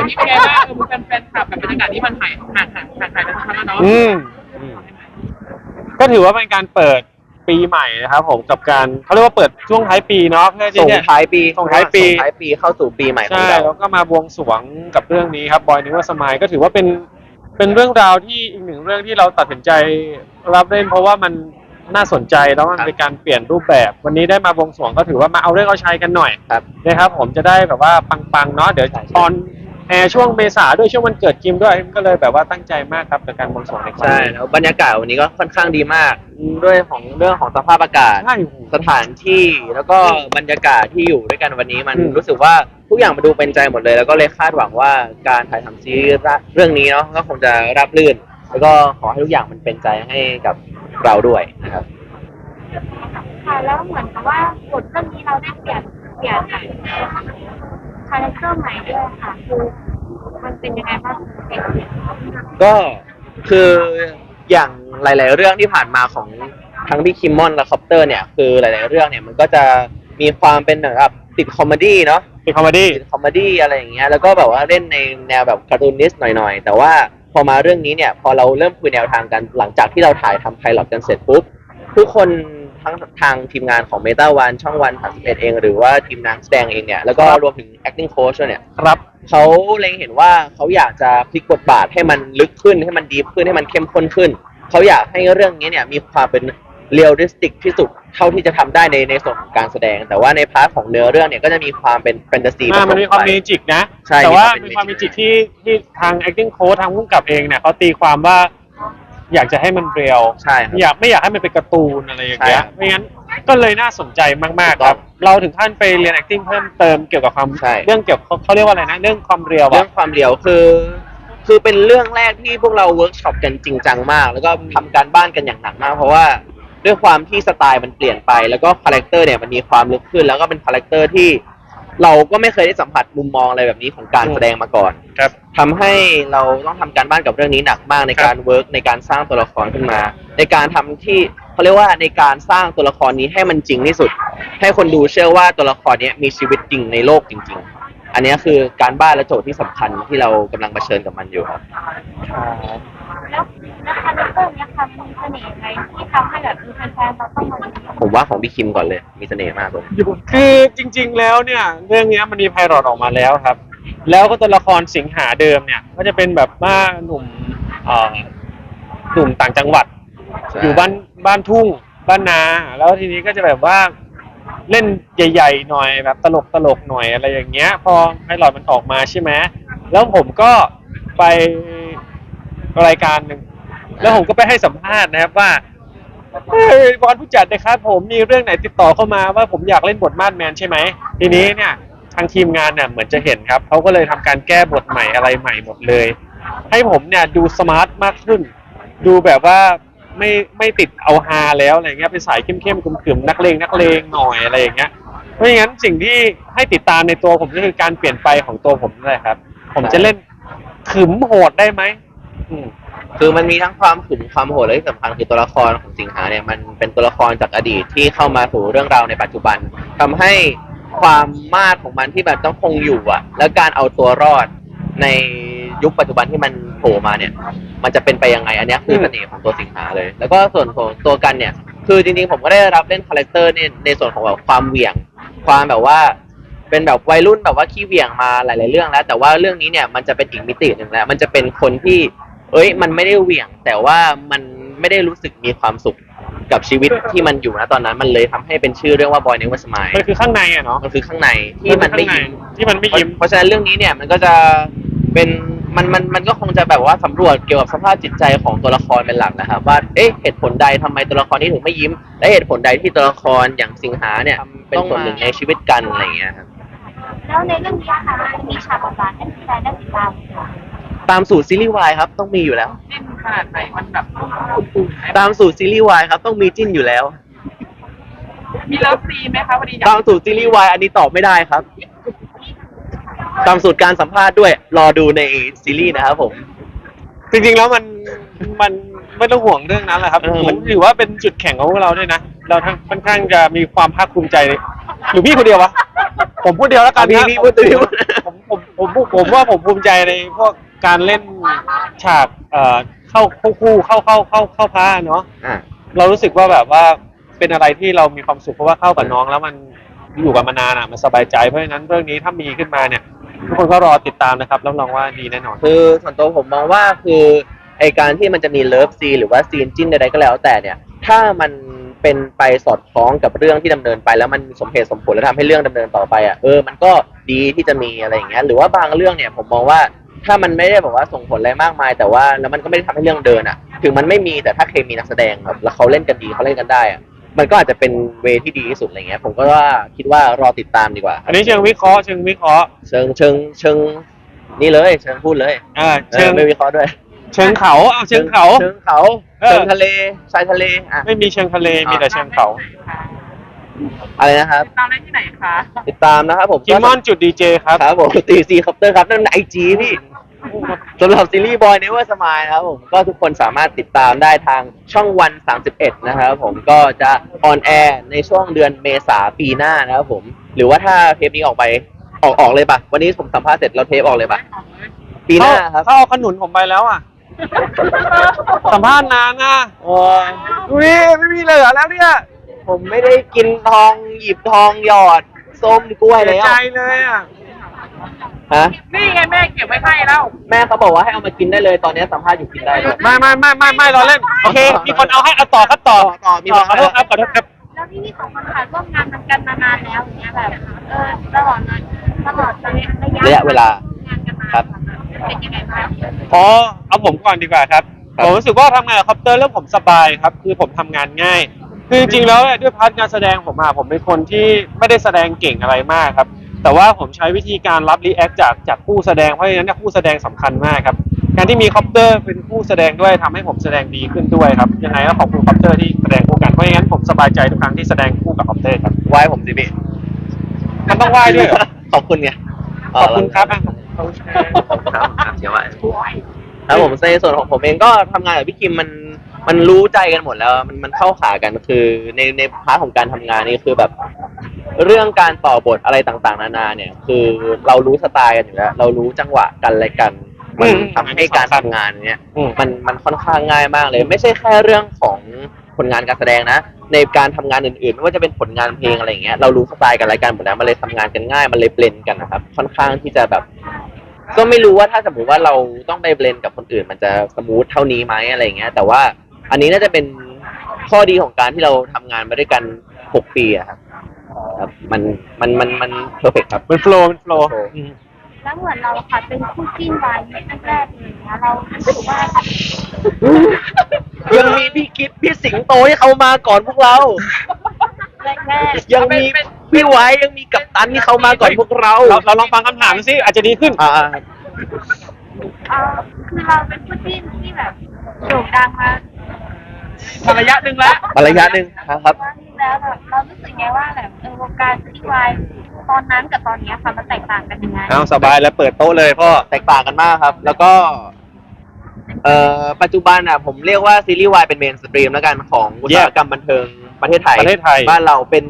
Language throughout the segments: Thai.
วันนี้เป็นไงบ้างเออมีแฟนๆคลับกับบรรยากาศที่มันหายห่างห่างห่างหายไปสักพักแล้วเนาะอืมอืมก็ถือว่าเป็นการเปิดปีใหม่นะครับผมกับการเขาเรียกว่าเปิดช่วงท้ายปีเนาะเพื่อที่ส่งท้ายปีส่งท้ายปี ส่งท้ายปีเข้าสู่ปีใหม่ของใช่เรา แล้วก็มาบวงสรวงกับเรื่องนี้ครับบอยนิวสมายก็ถือว่าเป็นเป็นเรื่องราวที่อีกหนึ่งเรื่องที่เราตัดสินใจรับเล่น เพราะว่ามันน่าสนใจแล้วมันครับเป็นการเปลี่ยนรูปแบบ วันนี้ได้มาบวงสรวงก็ถือว่ามาเอาเรื่องเอาชัยกันหน่อยครับนะครับผมจะได้แบบว่าปังๆเนาะเดี๋ยวใช่ใช่ ตอน แอร์ช่วงเมษาด้วยช่วงวันเกิดกิมด้วยก็เลยแบบว่าตั้งใจมากครับกับการบวงสรวงในครั้งใช่นี้แล้วบรรยากาศวันนี้ก็ค่อนข้างดีมากด้วยของเรื่องของสภาพอากาศ ใช่สถานที่แล้วก็บรรยากาศที่อยู่ด้วยกันวันนี้มันอืม รู้สึกว่าทุกอย่างมันดูเป็นใจหมดเลย แล้วก็เลยคาดหวังว่าการถ่ายทำซีรีส์เรื่องนี้เนาะก็คงจะราบรื่น แล้วก็ขอให้ทุกอย่างมันเป็นใจให้กับเราด้วยนะครับ ค่ะแล้วเหมือนกับว่าบทเรื่องนี้เราได้เปลี่ยนเปลี่ยนแบบ คาแรคเตอร์ใหม่ด้วยค่ะคือมันเป็นยังไงบ้างเด็กก็คืออย่างหลาย ๆ เรื่องที่ผ่านมาของทั้งพี่คิมมอนและคอปเตอร์เนี่ยคือหลาย ๆ เรื่องเนี่ยมันก็จะมีความเป็นแบบติดคอมเมดี้เนาะเป็นคอมเมดี้ติดคอมเมดี้อะไรอย่างเงี้ยแล้วก็แบบว่าเล่นในแนวแบบการ์ตูนิสต์หน่อย ๆ แต่ว่าพอมาเรื่องนี้เนี่ยพอเราเริ่มคุยแนวทางกันหลังจากที่เราถ่ายทำไพลอตกันเสร็จปุ๊บทุกคน ทั้งทางทีมงานของเมตาวันช่องวันสามสิบเอ็ดเอง หรือว่าทีมนักแสดงเองเนี่ย แล้วก็รวมถึง acting coach ด้วยเนี่ยครับ เขาเล็งเห็นว่าเขาอยากจะพลิกบทบาทให้มันลึกขึ้นให้มันดีขึ้นให้มันเข้มข้นขึ้น เขาอยากให้เรื่องนี้เนี่ยมีความเป็นเรียลลิสติกที่สุดเท่าที่จะทำได้ในในส่วนของการแสดง แต่ว่าในพาร์ทของเนื้อเรื่องเนี่ยก็จะมีความเป็นแฟนตาซีอ่ามันมีความผสเมไปจิกนะ ใช่แต่ว่ามีมีคาวความมเป็เมนจิกที่ที่ทาง acting coach ทางผู้กำกับเองเนี่ยเขาตีความว่า อยากจะให้มันเรียวใช่ครับ อยากไม่อยากให้มันเป็นการ์ตูนอะไรอย่างเงี้ยใช่ไม่งั้นก็เลยน่าสนใจมากๆครับ เราถึงขั้นไปเรียน acting เพิ่มเติมเกี่ยวกับความใช่ เรื่องเกี่ยวกับเขาเรียกว่าอะไรนะเรื่องความเรียวเรื่ออะงความเรียวคือ คือเป็นเรื่องแรกที่พวกเราเวิร์กช็อปกันจริงจังมาก แล้วก็ทำการบ้านกันอย่างหนักมาก เพราะว่าด้วยความที่สไตล์มันเปลี่ยนไป แล้วก็คาแรคเตอร์เนี่ยมันมีความลึกขึ้น แล้วก็เป็นคาแรคเตอร์ที่ เราก็ไม่เคยได้สัมผัสมุมมองอะไรแบบนี้ของการแสดงมาก่อนครับทำให้เราต้องทำการบ้านกับเรื่องนี้หนักมากในการเวิร์กในการสร้างตัวละครขึ้นมา ในการทำที่เขาเรียกว่าในการสร้างตัวละครนี้ให้มันจริงที่สุด ให้คนดูเชื่อว่าตัวละครเนี้ยมีชีวิตจริงในโลกจริง ๆ อันเนี้ยคือการบ้านและโจทย์ที่สำคัญที่เรากำลังเผชิญกับมันอยู่ครับ แล้วแล้วคาแรคเตอร์เนี้ยค่ะมันมีเสน่ห์อะไรที่ทำให้แบบมีแฟนๆเราต้องมาดู ผมว่าของพี่คิมก่อนเลย มีเสน่ห์มากเลยคือจริง ๆ แล้วเนี่ย เรื่องเนี้ยมันมีไพลอตออกมาแล้วครับ แล้วก็ตัวละครสิงหาเดิมเนี่ย ก็จะเป็นแบบว่าหนุ่มเอ่อหนุ่มต่างจังหวัดใช่อยู่บ้านบ้านทุ่ง บ้านนา แล้วทีนี้ก็จะแบบว่าเล่นใหญ่ ๆ หน่อยแบบตลกตลกๆหน่อยอะไรอย่างเงี้ย พอไพลอตมันออกมาใช่ไหมแล้วผมก็ไปรายการหนึ่งแล้วผมก็ไปให้สัมภาษณ์นะครับว่าเฮ้ย บอลผู้จัดนะครับผมมีเรื่องไหนติดต่อเข้ามาว่าผมอยากเล่นบทมาดแมนใช่ไหมทีนี้เนี่ยทางทีมงานเนี่ยเหมือนจะเห็นครับเขาก็เลยทำการแก้บทใหม่อะไรใหม่หมดเลย ให้ผมเนี่ยดูสมาร์ทมากขึ้น ดูแบบว่าไม่ไม่ติดเอาฮาแล้วอะไรเงี้ยเป็นสายเข้มๆขึมๆนักเลงนักเลงหน่อยอะไรอย่างเงี้ยเพราะงั้นสิ่งที่ให้ติดตามในตัวผมก็คือการเปลี่ยนไปของตัวผมนั่นแหละครับ ผมจะเล่นขึมโหดได้ไหมอืม คือมันมีทั้งความขุมความโหดและที่สำคัญคือตัวละครของสิงหาเนี่ยมันเป็นตัวละครจากอดีตที่เข้ามาสู่เรื่องราวในปัจจุบันทำให้ความมาดของมันที่แบบต้องคงอยู่อะแล้วการเอาตัวรอดในยุคปัจจุบันที่มันโผล่มาเนี่ย มันจะเป็นไปยังไงอันเนี้ยคือเสน่ห์ของตัวสิงหาเลย แล้วก็ส่วนของตัวกันเนี่ย คือจริงๆผมก็ได้รับเล่นคาแรคเตอร์ในในส่วนของแบบความเหวี่ยง ความแบบว่า เป็นแบบวัยรุ่นแบบว่าขี้เหวี่ยงมาหลาย ๆ เรื่องแล้ว แต่ว่าเรื่องนี้เนี่ยมันจะเป็นอีกมิติหนึ่งแล้วมันจะเป็นคนที่ เอ้ย มันไม่ได้เหวี่ยง แต่ว่ามันไม่ได้รู้สึกมีความสุขกับชีวิตที่มันอยู่นะตอนนั้นมันเลยทำให้เป็นชื่อเรื่องว่า Boy Never Smile มันคือข้างในอะเนาะมันคือข้างในที่มันไม่ยิ้ม ที่มันไม่เพราะยิ้ม เพราะฉะนั้นเรื่องนี้เนี่ยมันก็จะเป็นมันมันมันก็คงจะแบบว่าสำรวจเกี่ยวกับสภาพจิตใจของตัวละครเป็นหลักนะครับว่าเอ๊ะเหตุผลใดทำไมตัวละครนี้ถึงไม่ยิ้ม และเหตุผลใดที่ตัวละครอย่างสิงหาเนี่ยเป็นส่วนหนึ่งในชีวิตกันอะไรอย่างเงี้ยครับแล้วในเรื่องนี้ค่ะมันมีฉากหวานๆให้แฟนๆได้ติดตามค่ะ ตามสูตรซีรีส์วายครับต้องมีอยู่แล้ว จิ้นขนาดไหนมันแบบอุ่นๆไหมตามสูตรซีรีส์วายครับต้องมีจิ้นอยู่แล้ว มีเลิฟซีนไหมคะวันนี้อยากตามสูตรซีรีส์วายอันนี้ตอบไม่ได้ครับ ตามสูตรการสัมภาษณ์ด้วย รอดูในซีรีส์นะครับผม จริงๆแล้วมันมันไม่ต้องห่วงเรื่องนั้นแหละครับเออมันถือว่าเป็นจุดแข็งของพวกเราด้วยนะ เราทั้งค่อนข้างจะมีความภาคภูมิใจหรือพี่คนเดียววะ ผมพูดเดียวแล้วกันพี่นะพี่พูดตัวพี่พูดผม ผมผมผมผมว่าผมภูมิใจในพวกการเล่นฉากเอ่อเข้าเข้าคู่เข้าเข้าเข้าเข้าพาเนาะอ่าเรารู้สึกว่าแบบว่าเป็นอะไรที่เรามีความสุขเพราะว่าเข้ากับน้องแล้วมันอยู่กับมานานอะมันสบายใจเพราะฉะนั้นเรื่องนี้ถ้ามีขึ้นมาเนี่ยทุกคนก็รอติดตามนะครับรับรองว่าดีแน่นอน คือส่วนตัวผมมองว่าคือไอการที่มันจะมีเลิฟซีนหรือว่าซีนจิ้นใดๆก็แล้วแต่เนี่ย ถ้ามันเป็นไปสอดคล้องกับเรื่องที่ดำเนินไป แล้วมันสมเหตุสมผลและทำให้เรื่องดำเนินต่อไปอะเออมันก็ดีที่จะมีอะไรอย่างเงี้ยหรือว่าบางเรื่องเนี่ยผมมองว่าถ้ามันไม่ได้แบบว่าส่งผลอะไรมากมาย แต่ว่าแล้วมันก็ไม่ได้ทำให้เรื่องเดินอะ ถึงมันไม่มีแต่ถ้าเคมีนักแสดงแบบแล้วเขาเล่นกันดีเขาเล่นกันได้อะมันก็อาจจะเป็นเวที่ดีที่สุดอะไรเงี้ยผมก็ว่าคิดว่ารอติดตามดีกว่า อันนี้เชิงวิเคราะห์เชิงวิเคราะห์เชิงเชิงเชิงนี่เลยเชิงพูดเลยอ่าเอเชิองไม่วิเคราะห์ด้วย เชิงเขาเอาเชิงเขา เชิงเขาเออ เชิงทะเลชายทะเลอะ ไม่มีเชิงทะเลมีแต่เชิงเขา อะไรนะครับตามได้ที่ไหนคะติดตามนะครับผมกิมมอนจุดดีเจครับ ครับผมตีซีคอปเตอร์ครับนั่นไอจีพี่สำหรับซีรีส์บอยเนเวอร์สมายนะครับผมก็ทุกคนสามารถติดตามได้ทางช่องวัน 31 นะครับผมก็จะออนแอร์ในช่วงเดือนเมษาปีหน้านะครับผม หรือว่าถ้าเทปนี้ออกไปออกออกเลยปะวันนี้ผมสัมภาษณ์เสร็จเราเทปออกเลยปะปีหน้าครับเขาเอาขนุนผมไปแล้วอะ สัมภาษณ์นานนะโอ้ยดูดิไม่มีเหลือแล้วเนี่ย ผมไม่ได้กินทองหยิบทองหยอดส้มกล้วยเสียแล้วใจเลยอะ ฮะนี่ไงแม่เก็บไว้ให้แล้ว แม่เขาบอกว่าให้เอามากินได้เลยตอนนี้สัมภาษณ์อยู่กินได้เลย ไม่ไม่ไม่ไม่ไม่เราเล่น โอเค มีคนเอาให้เอาต่อครับต่อต่อมีต่อคน ขอโทษครับขอโทษครับ แล้วที่นี่สองคนค่ะร่วมงานกันมานานแล้วอย่างเงี้ยแบบเออตลอดนั้นตลอดระยะระยะเวลางานกันมาครับ เป็นยังไงบ้างขอเอาผมก่อนดีกว่าครับ ครับ ผมรู้สึกว่าทำงานกับคอปเตอร์แล้วผมสบายครับ คือผมทำงานง่าย คือจริงๆแล้วเนี่ยด้วยพาร์ทการแสดงผมอะผมเป็นคนที่ไม่ได้แสดงเก่งอะไรมากครับ แต่ว่าผมใช้วิธีการรับรีแอคจากจากผู้แสดงเพราะฉะนั้นเนี่ยผู้แสดงสำคัญมากครับการที่มีคอปเตอร์เป็นผู้แสดงด้วยทำให้ผมแสดงดีขึ้นด้วยครับยังไงก็ขอบคุณคอปเตอร์ที่แสดงคู่กันเพราะงั้นผมสบายใจทุกครั้งที่แสดงคู่กับคอปเตอร์ครับไหว้ผมสิพี่มันต้องไหว้ด้วยเหรอขอบคุณไงขอบคุณครับอะขอบคุณครับ ครับเดี๋ยวไหว้ ครับผมในส่วนของผมเองก็ทำงานกับพี่คิมมัน มันรู้ใจกันหมดแล้ว มันมันเข้าขากันคือในในพาร์ทของการทำงานนี่คือแบบ เรื่องการต่อบทอะไรต่างๆ นานาเนี่ย คือเรารู้สไตล์กันอยู่แล้ว เรารู้จังหวะกันอะไรกัน มันอืมทำให้การทำงานเนี่ย อืม มันมันค่อนข้างง่ายมากเลย ไม่ใช่แค่เรื่องของผลงานการแสดงนะ ในการทำงานอื่นๆ ไม่ว่าจะเป็นผลงานเพลงอะไรอย่างเงี้ยเรารู้สไตล์กันอะไรกันหมดแล้วมันเลยทำงานกันง่ายมันเลยเบลนกันนะครับค่อนข้างที่จะแบบ ก็ไม่รู้ว่าถ้าสมมติว่าเราต้องไปเบลนกับคนอื่น มันจะสมูทเท่านี้ไหมอะไรอย่างเงี้ย แต่ว่า อันนี้น่าจะเป็นข้อดีของการที่เราทำงานมาด้วยกันหกปีอะครับครับ มันมันมันมันเพอร์เฟกครับ มันโฟล์มันโฟล์โฟล์อืมแล้วเหมือนเราค่ะเป็นคู่จิ้นวายแรกๆเลยนะเรารู้สึกว่ายังมีพี่คิดพี่สิงโตที่เขามาก่อนพวกเรา แรกยังมีพี่ไว้ยังมีกัปตันที่เขามาก่อนพวกเราเราเราลองฟังคำถามดูสิอาจจะดีขึ้น อ่าๆเอ่อคือเราเป็นคู่จิ้นที่แบบโด่งดังมา มาระยะหนึ่งแล้วมาระยะหนึ่งครับ ว่าแล้วแบบเรารู้สึกไงว่าแบบเออวงการซีรีส์วายตอนนั้นกับตอนเนี้ยค่ะมันแตกต่างกันยังไงเอาสบายแล้วเปิดโต๊ะเลยพ่อแตกต่างกันมากครับ แล้วก็เอ่อปัจจุบันอะผมเรียกว่าซีรีส์วายเป็นเมนสตรีมแล้วกันของอุตสาหกรรมบันเทิงประเทศไทยประเทศไทย บ้านเราเป็น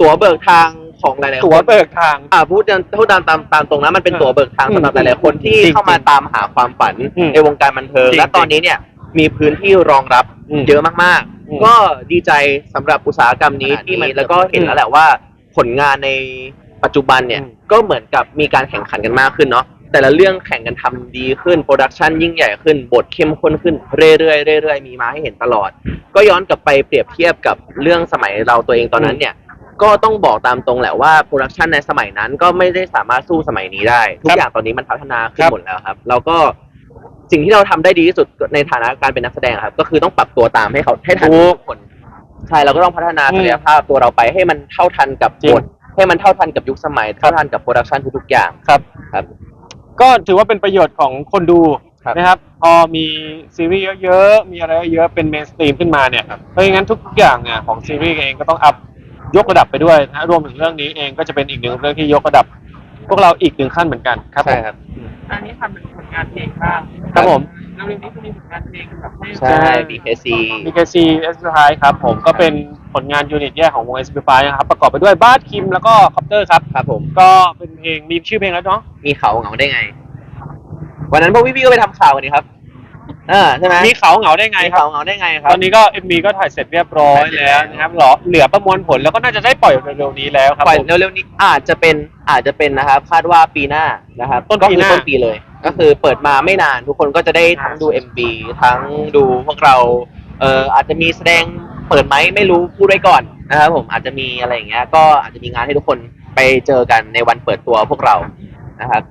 ตั๋วเบิกทางของหลายๆคน ตั๋วเบิกทาง อ่าพูดกันพูดตามตามตามตรงนั้นมันเป็นตั๋วเบิกทางสำหรับหลายๆคนที่จริงๆเข้ามาตามหาความฝันอืมในวงการบันเทิงจริงๆและตอนนี้เนี่ยมีพื้นที่รองรับ อืม เยอะมากอืม ๆ ก็ดีใจสำหรับอุตสาหกรรมนี้ที่มันแล้วก็เห็นแล้วแหละว่าผลงานในปัจจุบันเนี่ย อืม ก็เหมือนกับมีการแข่งขันกันมากขึ้นเนาะแต่ละเรื่องแข่งกันทำดีขึ้นโปรดักชันยิ่งใหญ่ขึ้นบทเข้มข้นขึ้นเรื่อยๆเรื่อยๆมีมาให้เห็นตลอด ก็ย้อนกลับไปเปรียบเทียบกับเรื่องสมัยเราตัวเองตอนนั้นเนี่ย ก็ต้องบอกตามตรงแหละว่าโปรดักชันในสมัยนั้นก็ไม่ได้สามารถสู้สมัยนี้ได้ ทุกอย่างตอนนี้มันพัฒนาขึ้นครับ หมดแล้วครับแล้วก็ สิ่งที่เราทำได้ดีที่สุดในฐานะการเป็นนักแสดงครับ ก็คือต้องปรับตัวตามให้เขาให้ทันทุกคนใช่เราก็ต้องพัฒนาอืมศักยภาพตัวเราไปให้มันเท่าทันกับจริงบทให้มันเท่าทันกับยุคสมัย เท่าทันกับโปรดักชันทุกๆอย่างครับ ครับ ก็ถือว่าเป็นประโยชน์ของคนดูครับนะครับ พอมีซีรีส์เยอะๆ มีอะไรเยอะๆ เป็นเมนสตรีมขึ้นมาเนี่ย เพราะงั้นทุกอย่างเนี่ยของซีรีส์เองก็ต้องอัพยกระดับไปด้วยนะฮะรวมถึงเรื่องนี้เองก็จะเป็นอีกหนึ่งเรื่องที่ยกระดับ พวกเราอีกหนึ่งขั้นเหมือนกันครับผมใช่ครับ อันนี้ทำเป็นผลงานเพลงบ้างครับผมเร็วๆนี้จะมีผลงานเพลงแบบให้ใช่ BKC BKC S p i ครับผมก็เป็นผลงานยูนิตแยกของวง S p i นะครับ ประกอบไปด้วยบาสคิมแล้วก็คอปเตอร์ครับ ครับผม ก็เป็นเพลงมีชื่อเพลงแล้วเนาะมีเขาเหงาได้ไง วันนั้นพวกพี่ๆก็ไปทำข่าวกันนี่ครับ อ่าใช่ไหมมีเขาเหงาได้ไงมีครัเขาบเหงาได้ไงครับตอนนี้ก็ MV ก็ถ่ายเสร็จเรียบร้อยแล้วนะครับเหรอเหลือประมวลผลแล้วก็น่าจะได้ปล่อยเร็วๆนี้แล้วครับปล่อยผม เร็วๆนี้อาจจะเป็นอาจจะเป็นนะครับ คาดว่าปีหน้านะครับต้นก็ปีคืหน้า ต้นปีเลย ก็คือเปิดมาไม่นานทุกคนก็จะได้ทั้งดู MV ทั้งดูพวกเราเอ่ออาจจะมีแสดงเปิดไหมไม่รู้พูดไว้ก่อนนะครับผมอาจจะมีอะไรอย่างเงี้ยก็อาจจะมีงานให้ทุกคนไปเจอกันในวันเปิดตัวพวกเรานะครับ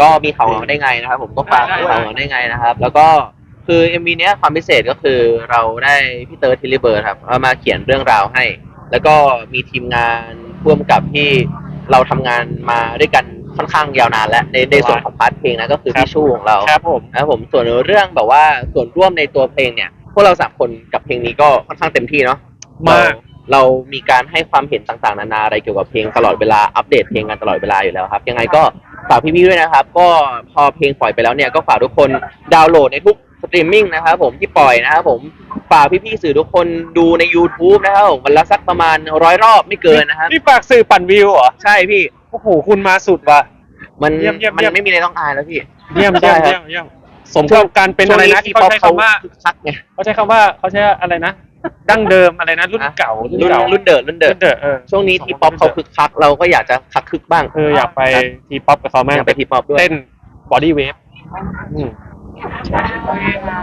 ก็มีเขาเหงาได้ไงนะครับ ผมก็ฝากเขาเหงาได้ไงนะครับ แล้วก็คือ MV เนี้ยความพิเศษก็คือเราได้พี่เติร์ดทิลลิเบิร์ดครับเอามาเขียนเรื่องราวให้ แล้วก็มีทีมงานพ่วงกับที่เราทำงานมาด้วยกันค่อนข้างยาวนานแล้วในในส่วนของพาร์ทเพลงนะก็คือพี่ชูของเรา ครับผม นะครับผมส่วนเรื่องแบบว่าส่วนร่วมในตัวเพลงเนี่ย พวกเราสามคนกับเพลงนี้ก็ค่อนข้างเต็มที่เนาะมาก เรเรามีการให้ความเห็นต่างๆ นานาอะไรเกี่ยวกับเพลงตลอดเวลาอัปเดตเพลงกันตลอดเวลาอยู่แล้วครับ ยังไงก็ ฝากพี่ๆด้วยนะครับ ก็พอเพลงปล่อยไปแล้วเนี่ยก็ฝากทุกคนดาวน์โหลดในทุกสตรีมมิ่งนะครับผมที่ปล่อยนะครับผมฝากพี่ๆสื่อทุกคนดูใน YouTube นะครับผมวันละสักประมาณร้อยรอบไม่เกินนะครับนี่ฝากสื่อปั่นวิวเหรอ ใช่พี่ โอ้โห คุณมาสุดว่ะ มันเยี่ยมเยี่ยมมันเยี่ยม ไม่มีอะไรต้องอายแล้วพี่ เยี่ยมใช่เยี่ยมครับ เยี่ยมเยี่ยมสมกับการเป็นอะไรนะที่เขาใช้คำว่าคึกคักไง เขาใช้คำว่าเขาใช้อะไรนะ ดั้งเดิมอะไรนะรุ่นเก่ารุ่นรุ่นเก่ารุ่นเดิดรุ่นเดิดรุ่นเดิมเออช่วงนี้ทีป๊อปเขาคึกคักเราก็อยากจะคักคึกบ้างเอออยากไปทีป๊อปกับเขามากอยากไปทีป๊อปด้วยเต้นบอดี้เวฟอืมโอเคค่ะ